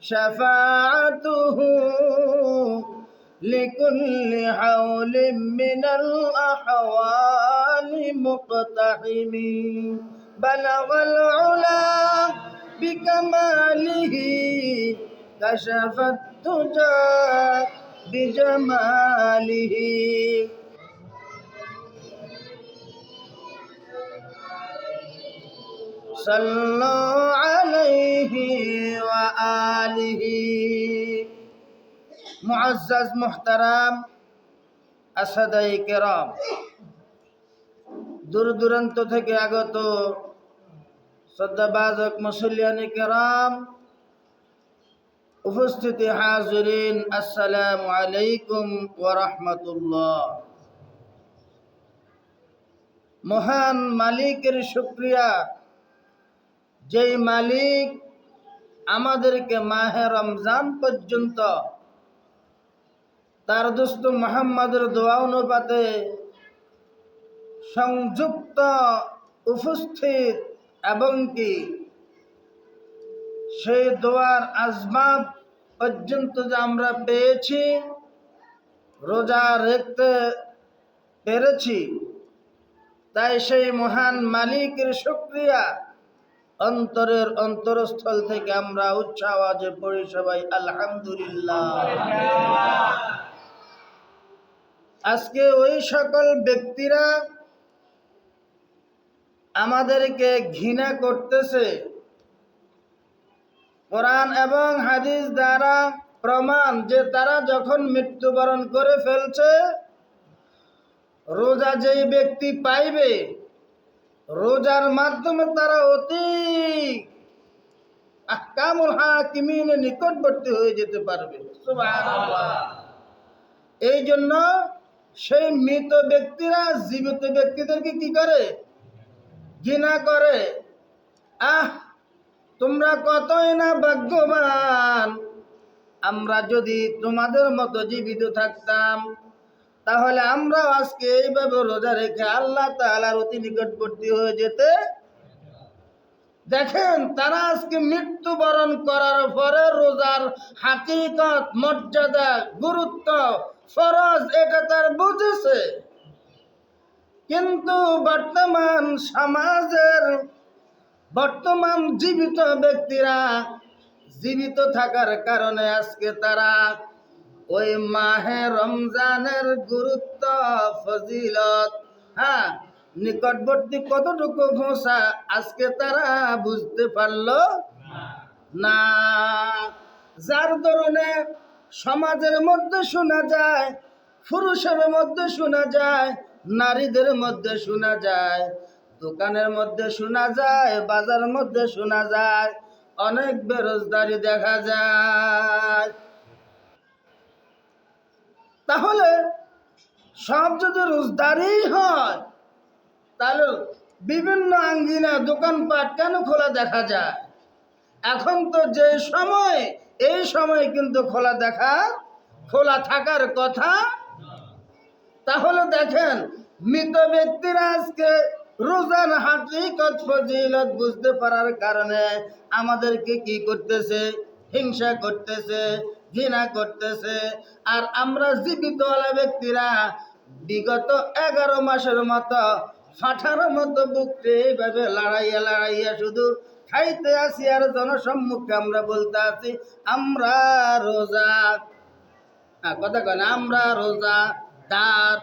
شفاعته لكل حول من الأحوال مقتحم. بلغ العلا بكماله كشف التجى بجماله. صلوا عليه وآله معزز محترم আসাদাই কেরাম দূর দূরান্ত থেকে আগত শ্রদ্ধাবাজক মুসলিয়ানি কেরাম উপস্থিতি হাজরিন আসসালামু আলাইকুম ওয়া রাহমাতুল্লাহ মহান মালিকের শুক্রিয়া যেই মালিক আমাদেরকে মাহে রমজান পর্যন্ত তার দোস্ত মোহাম্মদের দোয়া অনুপাতে সংযুক্ত, উপস্থিত এবং কি সেই দোয়ার আসবাব পর্যন্ত যে আমরা পেয়েছি, রোজা রেখতে পেরেছি, তাই সেই মহান মালিকের শুক্রিয়া অন্তরের অন্তরস্থল থেকে আমরা উচ্চ আওয়াজে পড়ি সবাই, আলহামদুলিল্লাহ। আজকে ওই সকল ব্যক্তিরা আমাদেরকে ঘৃণা করতেছে। কোরআন এবং হাদিস দ্বারা প্রমাণ যে তারা যখন মৃত্যুবরণ করে ফেলছে, রোজা যেই ব্যক্তি পাইবে রোজার মাধ্যমে তারা অতি আহকামুল হাকিমিনের নিকটবর্তী হয়ে যেতে পারবে। এই জন্য সেই মৃত ব্যক্তিরা, জীবিত ব্যক্তিদেরকে কি করে? ঘৃণা করে। আহ, তোমরা কতই না ভাগ্যবান। আমরা যদি তোমাদের মতো জীবিত থাকতাম তাহলে আমরা আজকে এইভাবে রোজা রেখে আল্লাহ তালার অতি নিকটবর্তী হয়ে যেতে দেখেন, তারা আজকে মৃত্যুবরণ করার পরে রোজার হাকিকত, মর্যাদা, গুরুত্ব, ফরজ এটা তার বুঝেছে। কিন্তু বর্তমান সমাজের বর্তমান জীবিত ব্যক্তিরা জীবিত থাকার কারণে আজকে তারা ওই মাহে রমজানের গুরুত্ব, ফজিলত হ্যাঁ? নিকটবর্তী কতটুকু ভোসা আজকে তারা বুঝতে পারল? না। যার ধরনে সমাজের মধ্যে শোনা যায়, পুরুষের মধ্যে শোনা যায়, নারীদের মধ্যে শোনা যায়, দোকানের মধ্যে শোনা যায় বাজার মধ্যে শোনা যায়, অনেক বেরোজগারি দেখা যায়। তাহলে সব যদি রোজগারি হয়, তাহলে বিভিন্ন আঙ্গিনা দোকানপাট কেন খোলা দেখা যায়? এখন তো যে সময়, এই সময় কিন্তু খোলা দেখা, খোলা থাকার কথা। তাহলে দেখেন, মৃত ব্যক্তিরা আজকে রোজার হাকিকত ফজিলত বুঝতে পারার কারণে আমাদেরকে কি করতেছে? হিংসা করতেছে। ঘৃণা করতেছে। আর আমরা জীবিতওয়ালা ব্যক্তিরা বিগত এগারো মাসের মতো ফাটার মতো বুকতে এইভাবে লড়াইয়া লড়াইয়া শুধু খাইতে আসি আর জনসম্মুখে আমরা বলতে আছি আমরা রোজা। কথা কেন আমরা রোজা, দাঁত।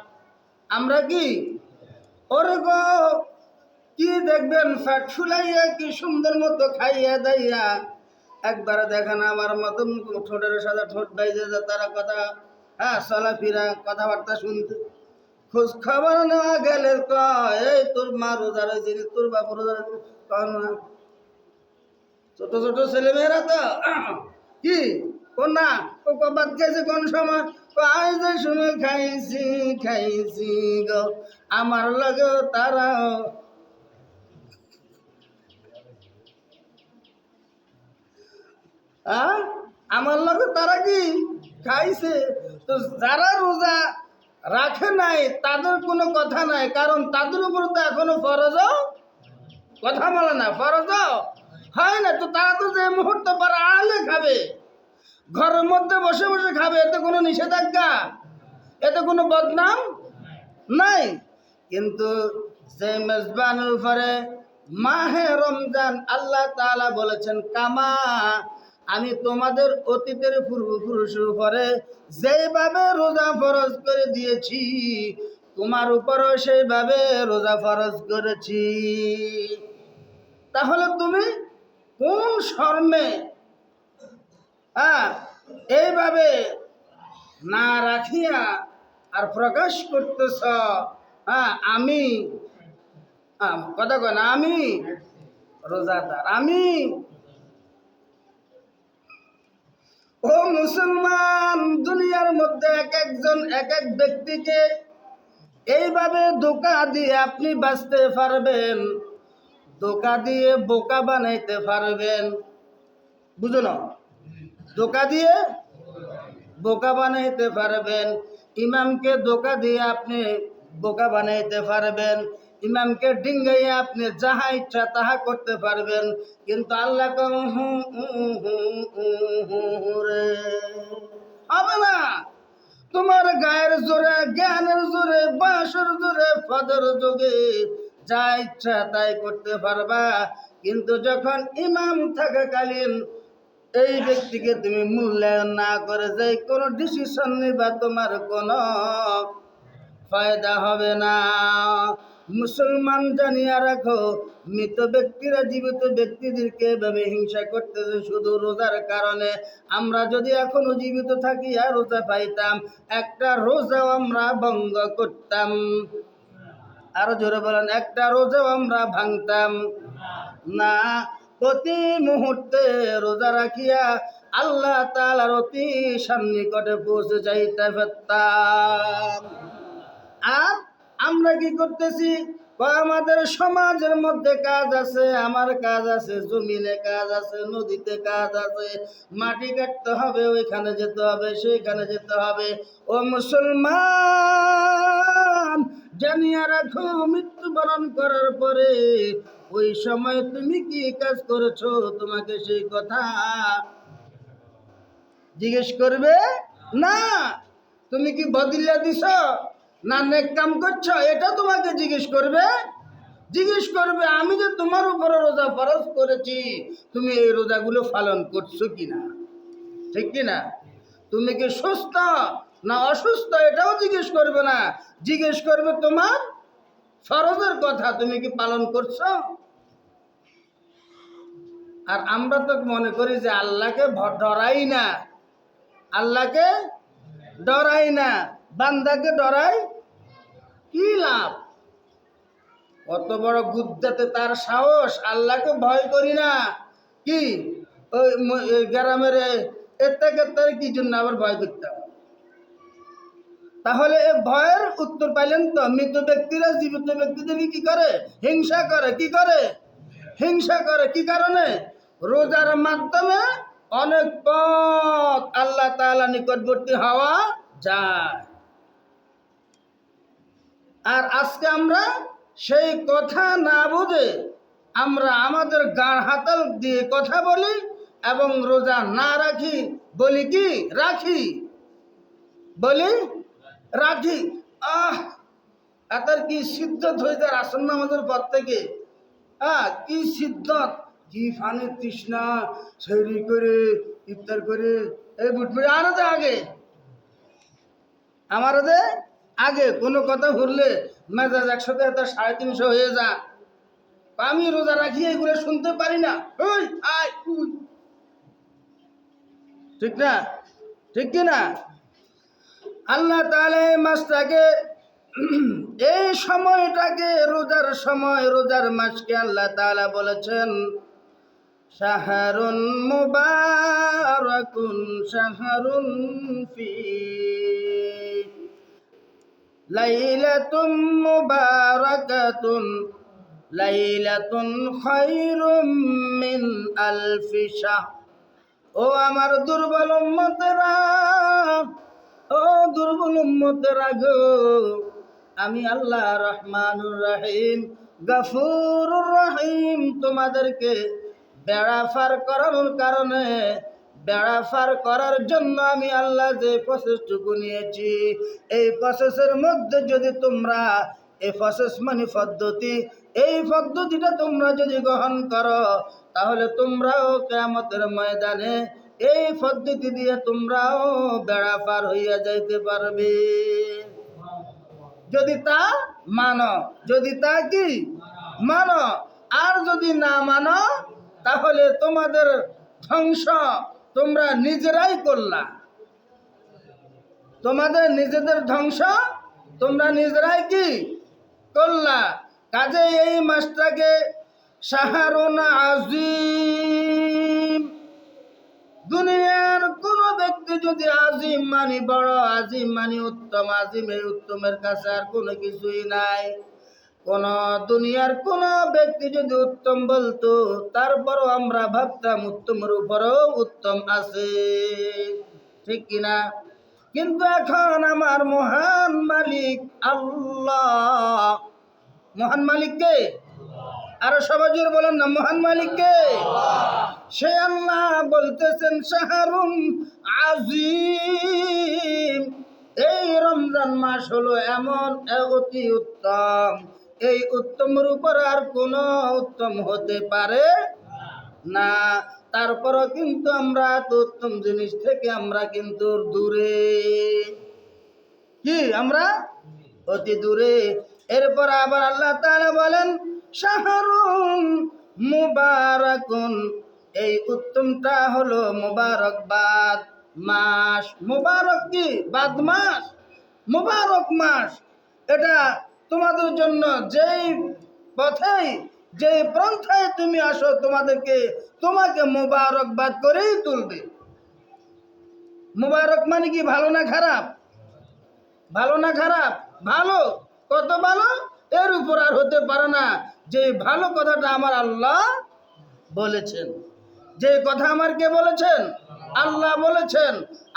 আমরা কি? ওরে কি দেখবেন, ফ্যাট ফুলাইয়া কি সুন্দর মতো খাইয়া দাইয়া একবার দেখেন আমার মতন ঠোঁটের সাথে ঠোঁট বাইজে যে তারা কথা হ্যাঁ চলাফেরা কথাবার্তা শুনতে। খোঁজ খবর নেওয়া গেলে কয় এই তোর মা রোজা রয়েছে তোর বাপ রোজা রয়েছে না ছোট ছোট ছেলে মেয়েরা তো, কি? কোন না? ও কবাদ খেয়েছে কোন সময়? আজ যে শুনে খাইছি খাইছি গো, আমার লগে তারাও আহ? আমার লগে তারা কি খাইছে? তো যারা রোজা রাখে নাই, তাদের কোনো কথা নাই, কারণ তাদের উপর তো এখনও ফরজ কথা বলে না ফরজ হয় না। তো তারা তো যে মুহূর্তে পারে আড়ালে খাবে, ঘরের মধ্যে বসে বসে খাবে, এতে কোনো নিষেধাজ্ঞা? এতে কোনো বদনাম নাই? কিন্তু সেই মেজবানের উপরে মাহে রমজান আল্লাহ তাআলা বলেছেন, কামা আমি তোমাদের অতীতের পূর্বপুরুষের উপরে যেভাবে রোজা ফরজ করে দিয়েছি, তোমার উপরও সেইভাবে রোজা ফরজ করেছি। তাহলে তুমি কোন শর্মে হ্যাঁ এইভাবে না রাখিয়া আর প্রকাশ করতেছ? হ্যাঁ আমি কথা কয় না, আমি রোজাদার, আমি ও মুসলমান দুনিয়ার মধ্যে এক একজন এক এক ব্যক্তিকে এইভাবে ধোকা দিয়ে আপনি বাঁচতে পারবেন ধোকা দিয়ে বোকা বানাইতে পারবেন বুঝো না ধোকা দিয়ে বোকা বানাইতে পারবেন ইমামকে ধোকা দিয়ে আপনি বোকা বানাইতে পারবেন ইমামকে ডিঙ্গাইয়ে আপনি যাহা ইচ্ছা তাহা করতে পারবেন কিন্তু আল্লাহ হুম হুম হুম হু ফদের যোগে যা ইচ্ছা তাই করতে পারবা। কিন্তু যখন ইমাম থাকাকালীন এই ব্যক্তিকে তুমি মূল্যায়ন না করে যে কোনো ডিসিশন নিবা, তোমার কোনো ফায়দা হবে না। মুসলমান জানিয়া রাখো, মৃত ব্যক্তিরা জীবিত ব্যক্তিদেরকে এভাবে হিংসা করতেছে শুধু রোজার কারণে। আমরা যদি এখনও জীবিত থাকি, আর রোজা পাইতাম, একটা রোজাও আমরা ভঙ্গ করতাম। আরও জোরে বলেন, একটা রোজাও আমরা ভাঙতাম না। প্রতি মুহূর্তে রোজা রাখিয়া আল্লাহ তালার অতি সন্নিকটে পৌঁছে যাইতে পারতাম। আর আমরা কি করতেছি? আমাদের সমাজের মধ্যে কাজ আছে, আমার কাজ আছে, জমিনে কাজ আছে, নদীতে কাজ আছে, মাটি কাটতে হবে, ওইখানে যেতে হবে, সেইখানে যেতে হবে। ও মুসলমান! জানিয়া রাখো, মৃত্যুবরণ করার পরে ওই সময় তুমি কি কাজ করেছ? তোমাকে সেই কথা জিজ্ঞেস করবে, না, তুমি কি বদিল্লা দিছ? না, নেক কাম করছ? এটা তোমাকে জিজ্ঞেস করবে। জিজ্ঞেস করবে, আমি যে তোমার উপরে রোজা ফরজ করেছি, তুমি এই রোজাগুলো পালন করছ কিনা? ঠিক কিনা? তুমি কি সুস্থ না অসুস্থ? এটাও জিজ্ঞেস করবে না। জিজ্ঞেস করবে, তোমার ফরজের কথা তুমি কি পালন করছ? আর আমরা তো মনে করি যে আল্লাহকে ডরাই না। আল্লাহকে ডরাই না। বান্দাকে ডরাই কি লাভ? কত বড় গুদ্দাতে তার সাহস, আল্লাহকে ভয় করি না। কি? ওই গ্রামের এতে কেতার কি জন্য আবার ভয় করতাম তাহলে এ ভয়ের উত্তর পাইলেন তো, মৃত ব্যক্তিরা, জীবিত ব্যক্তিদেরকে কি করে? হিংসা করে, কি করে? হিংসা করে, কি কারণে? রোজার মাধ্যমে অনেক পথ আল্লাহ তাআলা নিকটবর্তী হওয়া যায়। আর আজকে আমরা সেই কথা না বুঝে আমরা আমাদের গান হাতাল দিয়ে কথা বলি এবং রোজা না রাখি, বলি কি? রাখি। বলি রাখি আহ, এতার কি সিদ্ধত হয়ে আসন্ন আমাদের পর থেকে? হ্যাঁ কি সিদ্ধত? কি ফানি তৃষ্ণা সেরি করে, ইফতার করে, এই বুটবুড়ি আরও দে আগে। আমার দে আগে, কোনো কথা ঘুরলে মেজাজ একশোতে এত সাড়ে তিনশো হয়ে যা। আমি রোজা রাখি, এগুলো শুনতে পারি না। ঠিক না? ঠিক কি না? আল্লাহ তাহলে এই মাসটাকে এই সময়টাকে রোজার সময়, রোজার মাসকে আল্লাহ তালা বলেছেন, শাহরুন মুবারাকুন শাহরুন ফি লাইলাতুম মুবারাকাতুন, লাইলাতুন খায়রুম মিন আলফি শাহ। ও আমার দুর্বল উম্মতেরা ও দুর্বল উম্মতেরা গো আমি আল্লাহ রহমানুর রহিম, গফুরুর রহিম, তোমাদেরকে বেড়া পার করানোর কারণে, বেড়া পার করার জন্য আমি আল্লাহ যে প্রসেসটুকু নিয়েছি, এই প্রসেসের মধ্যে যদি তোমরা এই প্রসেস মানে পদ্ধতি, এই পদ্ধতিটা তোমরা যদি গ্রহণ করো, তাহলে তোমরাও কেমতের ময়দানে এই পদ্ধতি দিয়ে তোমরাও বেড়া পার হইয়া যাইতে পারবে। যদি তা মানো, যদি তা কি? মানো। আর যদি না মানো, তাহলে তোমাদের ধ্বংস তোমরা নিজেরাই করলা। তোমাদের নিজেদের ধ্বংস তোমরা নিজেরাই কি? করলা। কাজে এই মাসটাকে সাহারুন আজিম দুনিয়ার কোন ব্যক্তি যদি আজিম মানি, বড় আজিম মানি, উত্তম আজিম, এই উত্তমের কাছে আর কোনো কিছুই নাই। কোন দুনিয়ার কোন ব্যক্তি যদি উত্তম বলতো, তারপরও আমরা ভাবতাম উত্তমের উপরও উত্তম আছে। ঠিক কিনা কিন্তু এখন আমার মহান মালিক আল্লাহ। মহান মালিককে আরও সবাই বলেন না, মহান মালিক কে? সে আল্লাহ বলতেছেন শাহরুম আজিম, এই রমজান মাস হলো এমন অতি উত্তম। এই উত্তমের উপর আর কোন উত্তম হতে পারে না। তারপরও কিন্তু আমরা তো উত্তম জিনিস থেকে আমরা কিন্তু দূরে। কি, আমরা? অতি দূরে। এরপর আবার আল্লাহ তাআলা বলেন, শাহরুন মুবারাকুন। এই উত্তমটা হলো মুবারক বাদ মাস। মুবারক কি? বাদ মাস? মুবারক মাস। এটা তোমাদের জন্য যেই পথেই যে পন্থায় তুমি আসো, তোমাদেরকে তোমাকে মুবারকবাদ করেই তুলবে। মুবারক মানে কি, ভালো না খারাপ? ভালো না খারাপ? ভালো। কত ভালো? এর উপর আর হতে পারে না। যে ভালো কথাটা আমার আল্লাহ বলেছেন। যে কথা আমার কে বলেছেন? আল্লাহ বলেছেন,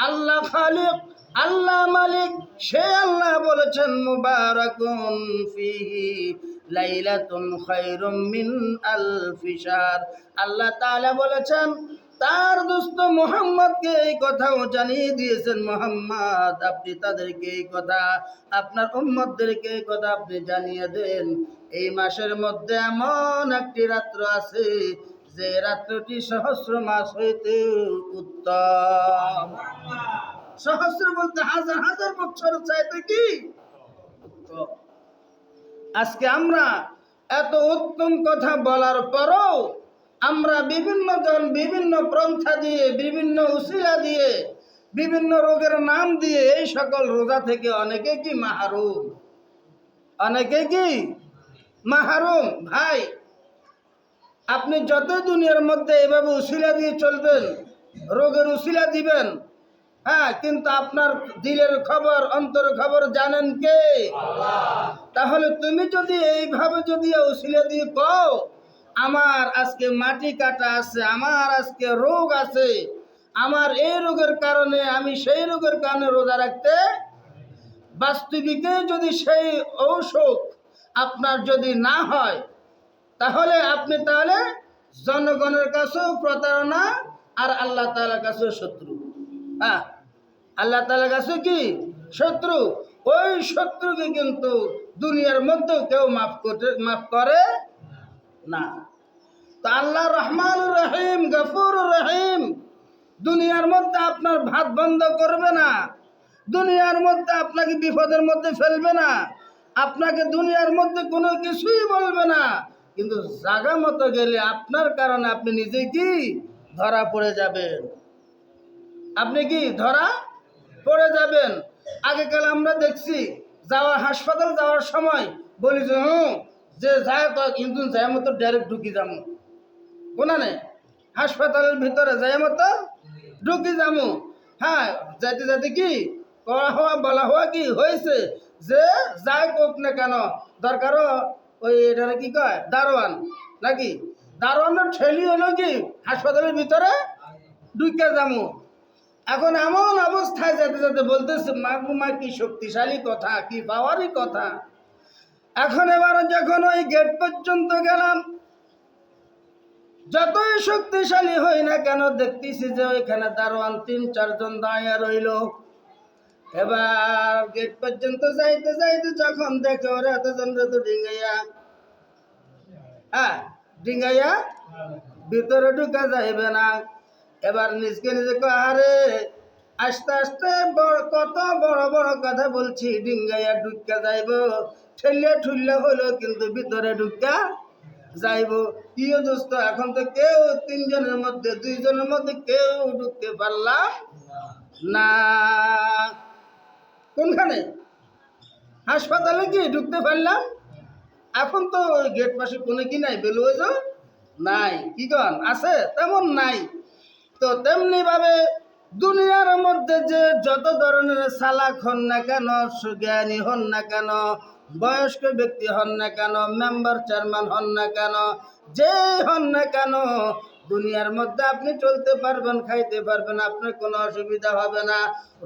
আল্লাহ খালিক, আল্লাহ মালিক, সে আল্লাহ বলেছেন, মুবারাকুন ফিহি, লাইলাতুন খায়রুম মিন আলফি শাহর আল্লাহ তাআলা বলেছেন, তার দোস্ত মোহাম্মদকে এই কথাও জানিয়ে দিয়েছেন, মোহাম্মদ, আপনি তাদেরকে এই কথা, আপনার উম্মতদেরকে এই কথা আপনি জানিয়ে দেন। এই মাসের মধ্যে এমন একটি রাত্র আছে যে রাত্রটি সহস্র মাস হইতে উত্তম। সহস্র বলতে হাজার হাজার বছর চাইতে কি? আজকে আমরা এত উত্তম কথা বলার পরও আমরা বিভিন্ন জন বিভিন্ন পন্থা দিয়ে, বিভিন্ন উসিলা দিয়ে, বিভিন্ন রোগের নাম দিয়ে এই সকল রোজা থেকে অনেকে কি মাহারুম? অনেকে কি মাহারুম? ভাই আপনি যত দুনিয়ার মধ্যে এভাবে উশিলা দিয়ে চলবেন রোগের উশিলা দিবেন হ্যাঁ কিন্তু আপনার দিলের খবর অন্তর খবর জানেন কে? তাহলে তুমি যদি এইভাবে যদি উশিলা দিয়ে কও আমার আজকে মাটি কাটা আছে আমার আজকে রোগ আছে আমার এই রোগের কারণে আমি সেই রোগের কারণে রোজা রাখতে বাস্তবিকে যদি সেই ঔষধ আপনার যদি না হয় তাহলে আপনি তাহলে জনগণের কাছেও প্রতারণা আর আল্লাহ তাআলার কাছেও শত্রু। হ্যাঁ আল্লাহ তাআলার কাছে কি? শত্রু। ওই শত্রুকে কিন্তু দুনিয়ার মধ্যেও কেউ মাফ করতে, মাফ করে না। তো আল্লাহ রহমান রহিম গফুর রহিম, দুনিয়ার মধ্যে আপনার ভাত বন্ধ করবে না। দুনিয়ার মধ্যে আপনাকে বিপদের মধ্যে ফেলবে না। আপনাকে দুনিয়ার মধ্যে কোনো কিছুই বলবে না। কিন্তু জাগা মতো গেলে আপনার কারণে আপনি নিজে কি ধরা পড়ে যাবেন? আপনি কি ধরা পড়ে যাবেন? আগেকাল আমরা দেখছি যাওয়া হাসপাতাল যাওয়ার সময় বলি যে হুম যে যায় তো, কিন্তু যায় মতো ডাইরেক্ট ঢুকি যাব কোনা নেই। হাসপাতালের ভিতরে যায় মতো ঢুকি যাব হ্যাঁ যাইতে যাইতে কি করা হওয়া, বলা হওয়া কি হয়েছে? যে যাই কোক না কেন, দরকারও ওই এটারে কি কয়? দারোয়ান। নাকি? দারোয়ানের ঠেলি হলো কি? হাসপাতালের ভিতরে ঢুকে যাব। এখন এমন অবস্থায় যেতে যেতে বলতেছে মাগুমা কি শক্তিশালী কথা, কি পাওয়ারই কথা। এখন এবার যখন ওই গেট পর্যন্ত গেলাম, যতই শক্তিশালী হই না কেন, দেখতেছি যে ওইখানে দারোয়ান তিন চারজন দাঁড়িয়ে রইল। এবার গেট পর্যন্ত যাইতে যাইতে যখন দেখে ওরা এতজন তো ডিঙ্গাইয়া হ্যাঁ ডিঙ্গাইয়া ভিতরে ঢুকা যাইবে না। এবার নিজকে নিজে আরে, আস্তে আস্তে বড়, কত বড় বড় কথা বলছি, ডিঙ্গাইয়া ঢুকা যাইব। ঠেলিয়া ঠুললে হলো কিন্তু ভিতরে ঢুকা যাইব। প্রিয় দোস্ত, এখন তো কেউ তিনজনের মধ্যে, দুইজনের মধ্যে কেউ ঢুকতে পারলাম না। কোনখানে? হাসপাতালে কি ঢুকতে পারলাম? এখন তো গেট পাশে কোনো কি নাই বেলুয়েজ নাই। কি কন? আছে? তেমন নাই। তো তেমনি ভাবে দুনিয়ার মধ্যে যে যত ধরনের সালাক হন না কেন, সুজ্ঞানী হন না কেন, বয়স্ক ব্যক্তি হন না কেন মেম্বার চেয়ারম্যান হন না কেন যে হন না কেন দুনিয়ার মধ্যে আপনি চলতে পারবেন, খাইতে পারবেন, আপনার কোনো অসুবিধা হবে না।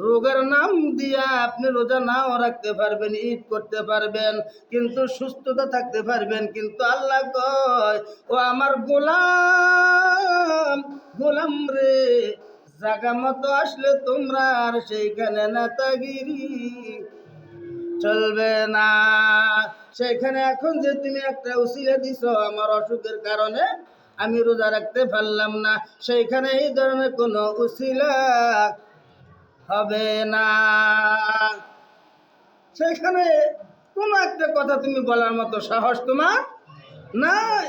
রোগের নাম দিয়া আপনি রোজা নাও রাখতে পারবেন, ঈদ করতে পারবেন, কিন্তু সুস্থতা থাকতে পারবেন। কিন্তু আল্লাহ কয়, ও আমার গোলাম গোলাম রে, জাগা মতো আসলে তোমরা আর সেইখানে নেতাগিরি চলবে না। সেখানে এখন যে তুমি একটা উসিলে দিছো আমার অসুখের কারণে আমি রোজা রাখতে পারলাম না। সেইখানে এই ধরনের কোনো উসিলা হবে না। সেখানে কোনো একটা কথা তুমি বলার মতো সাহস তোমার নাই।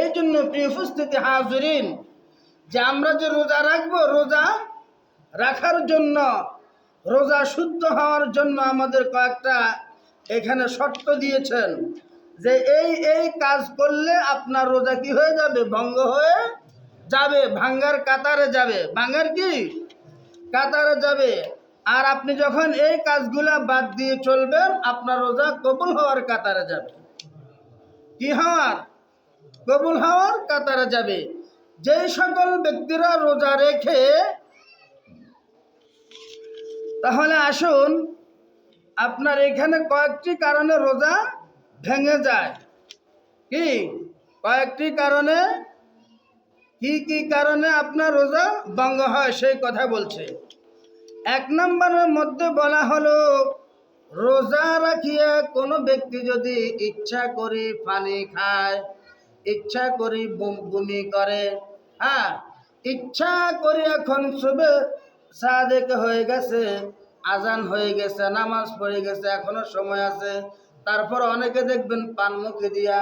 এই জন্য প্রিয় উপস্থিতি হাজরিন, যে আমরা যে রোজা রাখব, রোজা রাখার জন্য, রোজা শুদ্ধ হওয়ার জন্য আমাদের কয়েকটা এখানে শর্ত দিয়েছেন। যে এই এই কাজ করলে আপনার রোজা কি হয়ে যাবে? ভঙ্গ হয়ে যাবে। ভাঙ্গার কাতারে যাবে। ভাঙ্গার কি? কাতারে যাবে। আর আপনি যখন এই কাজগুলা বাদ দিয়ে চলবেন, আপনার রোজা কবুল হওয়ার কাতারে যাবে। কি হওয়ার? কবুল হওয়ার কাতারে যাবে। যে সকল ব্যক্তিরা রোজা রেখে, তাহলে আসুন, আপনার এখানে কয়েকটি কারণে রোজা ভেঙে যায়। কি? কয়েকটি কারণে? কি কি কারণে আপনার রোজা ভঙ্গ হয়? সেই কথা বলছে। এক নম্বরের মধ্যে বলা হলো, রোজা রাখিয়া কোনো ব্যক্তি যদি ইচ্ছা করি পানি খায়, ইচ্ছা করি বম- করে হ্যাঁ ইচ্ছা করি এখন শুবে, সাদেক হয়ে গেছে, আজান হয়ে গেছে, নামাজ পড়ে গেছে, এখনও সময় আছে তারপর অনেকে দেখবেন পান মুখে দিয়া।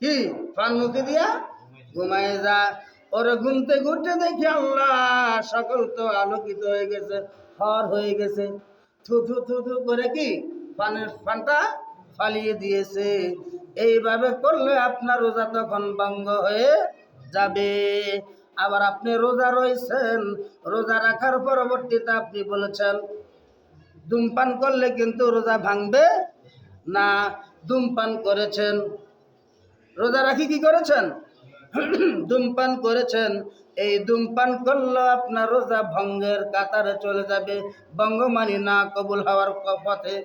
কি? পান মুখে দিয়া? ঘুমায় যা। ওরে ঘুমতে ঘুরতে দেখি আল্লাহ, সকল তো আলোকিত হয়ে গেছে, হর হয়ে গেছে। থু থু থু থু করে কি? পানের পানটা ফালিয়ে দিয়েছে। এইভাবে করলে আপনার রোজা তখন ভঙ্গ হয়ে যাবে। আবার আপনি রোজা রয়েছেন, রোজা রাখার পরবর্তীতে আপনি বলেছেন ধূমপান করলে কিন্তু রোজা ভাঙবে না। ধূমপান করেছেন। রোজা রাখি কি করেছেন? ধূমপান করেছেন। এই ধূমপান করলে আপনার রোজা ভঙ্গের কাতারে চলে যাবে। বঙ্গমানি না কবুল হওয়ার পথে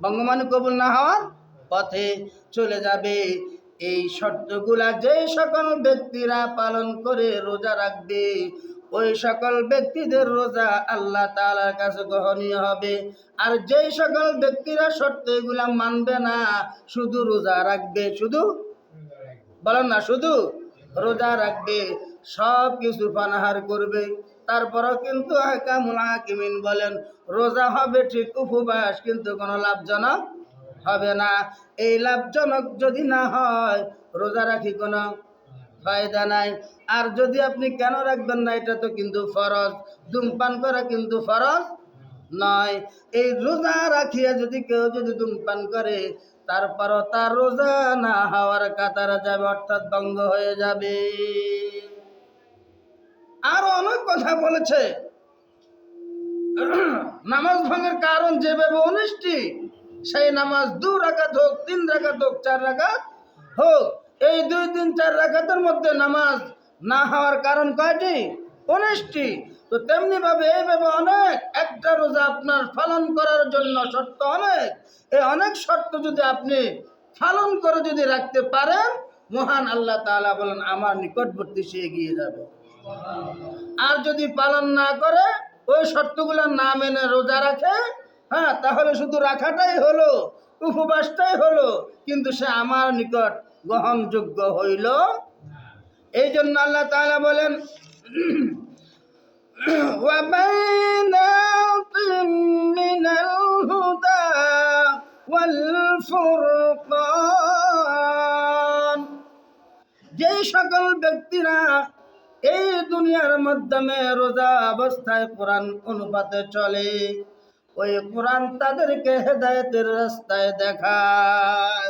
বঙ্গমানি কবুল না হওয়ার পথে চলে যাবে। এই শর্তগুলা যে সকল ব্যক্তিরা পালন করে রোজা রাখবে ওই সকল ব্যক্তিদের রোজা আল্লাহ তালার কাছে গ্রহণীয় হবে। আর যেই সকল ব্যক্তিরা শর্ত এগুলা মানবে না, শুধু রোজা রাখবে, শুধু? বলেন না, শুধু? রোজা রাখবে সব কিছু পানাহার করবে। তারপরও কিন্তু হাকামুল বলেন, রোজা হবে ঠিক উপবাস, কিন্তু কোনো লাভজনক হবে না। এই লাভজনক যদি না হয়, রোজা রাখি কোনো ফায়দা নাই। আর যদি আপনি কেন রাখবেন না, এটা তো কিন্তু ফরজ। ধূমপান করা কিন্তু ফরজ নয়। এই রোজা রাখিয়া যদি কেউ যদি ধূমপান করে, তারপরও তার রোজা না হওয়ার কাতারা যাবে, অর্থাৎ ভঙ্গ হয়ে যাবে। আরও অনেক কথা বলেছে। নামাজ ভঙ্গের কারণ যেভাবে উনিশটি সেই নামাজ দু রাকাত হোক, তিন রাকাত হোক, চার রাকাত হোক। এই দুই তিন চার রাখাতের মধ্যে নামাজ না হওয়ার কারণ কয়টি? উনিশটি। তো তেমনি ভাবে এইভাবে অনেক, একটা রোজা আপনার পালন করার জন্য শর্ত অনেক। এই অনেক শর্ত যদি আপনি পালন করে যদি রাখতে পারেন, মহান আল্লাহ তাআলা বলেন, আমার নিকটবর্তী সে এগিয়ে যাবে। আর যদি পালন না করে, ওই শর্তগুলো না মেনে রোজা রাখে হ্যাঁ তাহলে শুধু রাখাটাই হলো, উপবাসটাই হলো, কিন্তু সে আমার নিকট গ্রহণযোগ্য হইল এই জন্য আল্লাহ তাআলা বলেন وبينات من الهدى والفرقان যে সকল ব্যক্তিরা এই দুনিয়ার মাধ্যমে রোজা অবস্থায় কোরআন অনুপাতে চলে ওই কোরআন তাদেরকে হেদায়েতের রাস্তায় দেখায়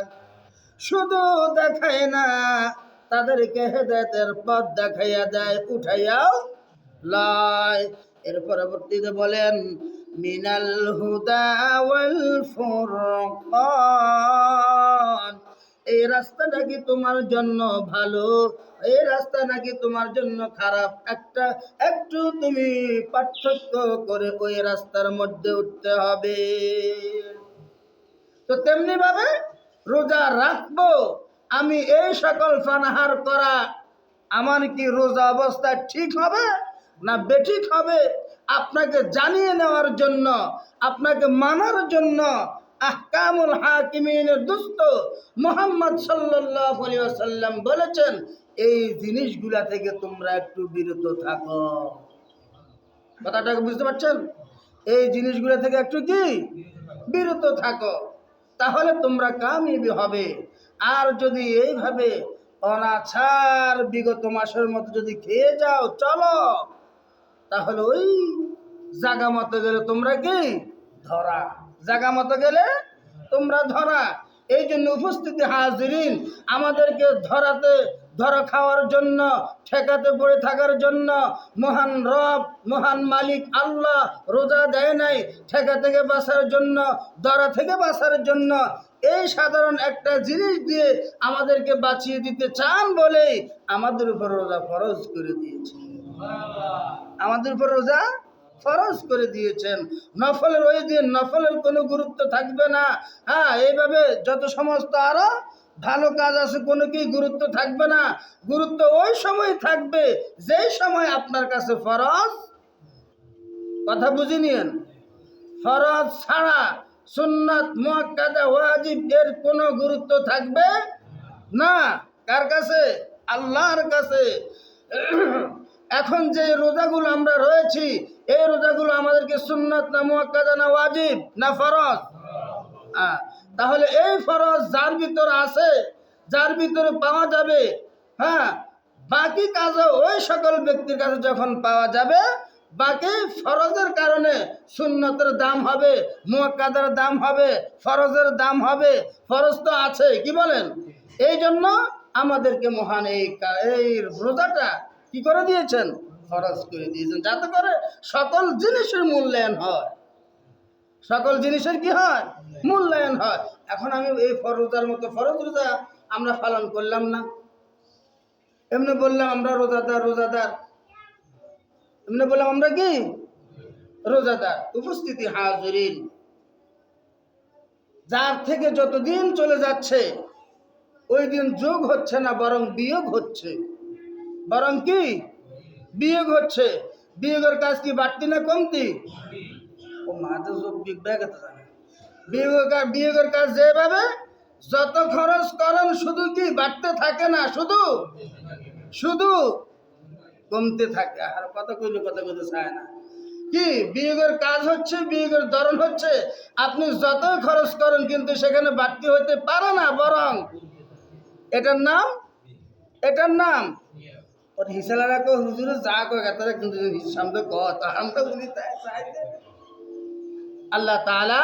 শুধু দেখায় না, তাদেরকে হেদায়েতের পথ দেখাইয়া দেয়, উঠাইয়াও লয়। এর পরবর্তীতে বলেন, মিনাল হুদা ফুরকান। এই রাস্তা নাকি তোমার জন্য ভালো, এই রাস্তা নাকি তোমার জন্য খারাপ। একটা, একটু তুমি পার্থক্য করে ওই রাস্তার মধ্যে উঠতে হবে। তো তেমনি ভাবে রোজা রাখব? আমি এই সকল ফানাহার করা আমার কি রোজা অবস্থা ঠিক হবে না বেঠিক হবে? আপনাকে জানিয়ে নেওয়ার জন্য, আপনাকে মানার জন্য আহকামুল হাকিমিনের দুস্থ মোহাম্মদ সাল্লাল্লাহু আলাইহি ওয়াসাল্লাম বলেছেন, এই জিনিসগুলা থেকে তোমরা একটু বিরত থাকো। কথাটাকে বুঝতে পারছেন? এই জিনিসগুলো থেকে একটু কি? বিরত থাকো। তাহলে তোমরা কামিয়াবি হবে। আর যদি এইভাবে অনাছার বিগত মাসের মতো যদি খেয়ে যাও, চলো। তাহলে ওই জাগা মতো গেলে তোমরা কি? ধরা। জাগা মতো গেলে তোমরা ধরা। এই জন্য উপস্থিতি হাজিরিন আমাদেরকে ধরাতে, ধরা খাওয়ার জন্য, ঠেকাতে পড়ে থাকার জন্য মহান রব, মহান মালিক আল্লাহ রোজা দেয় নাই, ঠেকা থেকে বাঁচার জন্য, ধরা থেকে বাঁচার জন্য এই সাধারণ একটা জিনিস দিয়ে আমাদেরকে বাঁচিয়ে দিতে চান বলেই আমাদের উপর রোজা ফরজ করে দিয়েছে। আমাদের উপর রোজা ফরজ করে দিয়েছেন। নফলের ওই দিন নফলের কোনো গুরুত্ব থাকবে না। হ্যাঁ এইভাবে যত সমস্ত আরও ভালো কাজ আছে, কোনো কি গুরুত্ব থাকবে না। গুরুত্ব ওই সময় থাকবে যেই সময় আপনার কাছে ফরজ। কথা বুঝে নিয়েন? ফরজ ছাড়া সুন্নাত, মুয়াক্কাদা, ওয়াজিব এর কোনো গুরুত্ব থাকবে না। কার কাছে? আল্লাহর কাছে। এখন যে রোজাগুলো আমরা রয়েছি এই রোজাগুলো আমাদেরকে সুন্নাত না মুয়াক্কাদা না ওয়াজিব না ফরজ? আহ, তাহলে এই ফরজ যার ভিতরে আছে যার ভিতরে পাওয়া যাবে হ্যাঁ বাকি কাজও ওই সকল ব্যক্তির কাছে যখন পাওয়া যাবে বাকি ফরজের কারণে সুন্নতের দাম হবে মুয়াক্কাদের দাম হবে ফরজের দাম হবে ফরজ তো আছে কি বলেন? এই জন্য আমাদেরকে মহান এই এই রোজাটা কি করে দিয়েছেন? খরচ করে দিয়েছেন। যাতে করে সকল জিনিসের মূল্যায়ন হয়। সকল জিনিসের কি হয়? মূল্যায়ন হয়। এখন আমি এই ফরজার মতো ফরজ রোজা আমরা পালন করলাম না। এমনি বললাম আমরা রোজাদার রোজাদার। এমনি বললাম আমরা কি? রোজাদার, উপস্থিতি হাজরিন। যার থেকে যতদিন চলে যাচ্ছে, ওই দিন যোগ হচ্ছে না, বরং বিয়োগ হচ্ছে। বরং কি? বিয়োগ হচ্ছে। বিয়োগের কাজ কি বাড়তি না কমতি? ও মাঝে যোগ বিয়োগ ব্যাগ বিয়োগের কাজ বিয়োগের কাজ যেভাবে যত খরচ করেন শুধু কি বাড়তে থাকে না? শুধু? শুধু কমতে থাকে। আর কত কইলে কত কইতে চায় না। কি? বিয়োগের কাজ হচ্ছে বিয়োগের ধরন হচ্ছে আপনি যতই খরচ করেন কিন্তু সেখানে বাড়তি হতে পারে না বরং এটার নাম এটার নাম ওর হিসালা রাখো হুজুরে যা কয় কিন্তু আল্লাহ তাআলা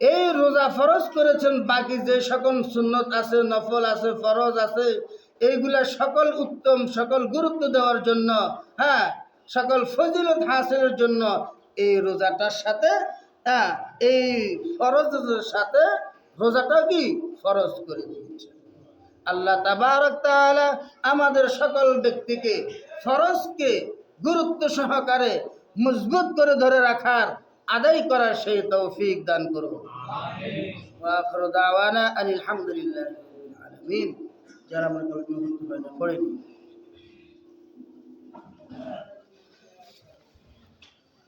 এই রোজা ফরজ করেছেন, বাকি যে সকল সুন্নত আছে, নফল আছে, ফরজ আছে, এইগুলা সকল উত্তম, সকল গুরুত্ব দেওয়ার জন্য হ্যাঁ সকল ফজিলত হাসিলের জন্য এই রোজাটার সাথে হ্যাঁ এই ফরজের সাথে রোজাটাও কি? ফরজ করে দিয়েছে আল্লাহ তাবারক তালা আমাদের সকল ব্যক্তিকে ফরজকে গুরুত্ব সহকারে মজবুত করে ধরে রাখার আদায় করার সেই তৌফিক দান করুন। আলহামদুলিল্লাহ আলমিন। যারা আমরা কল্পনা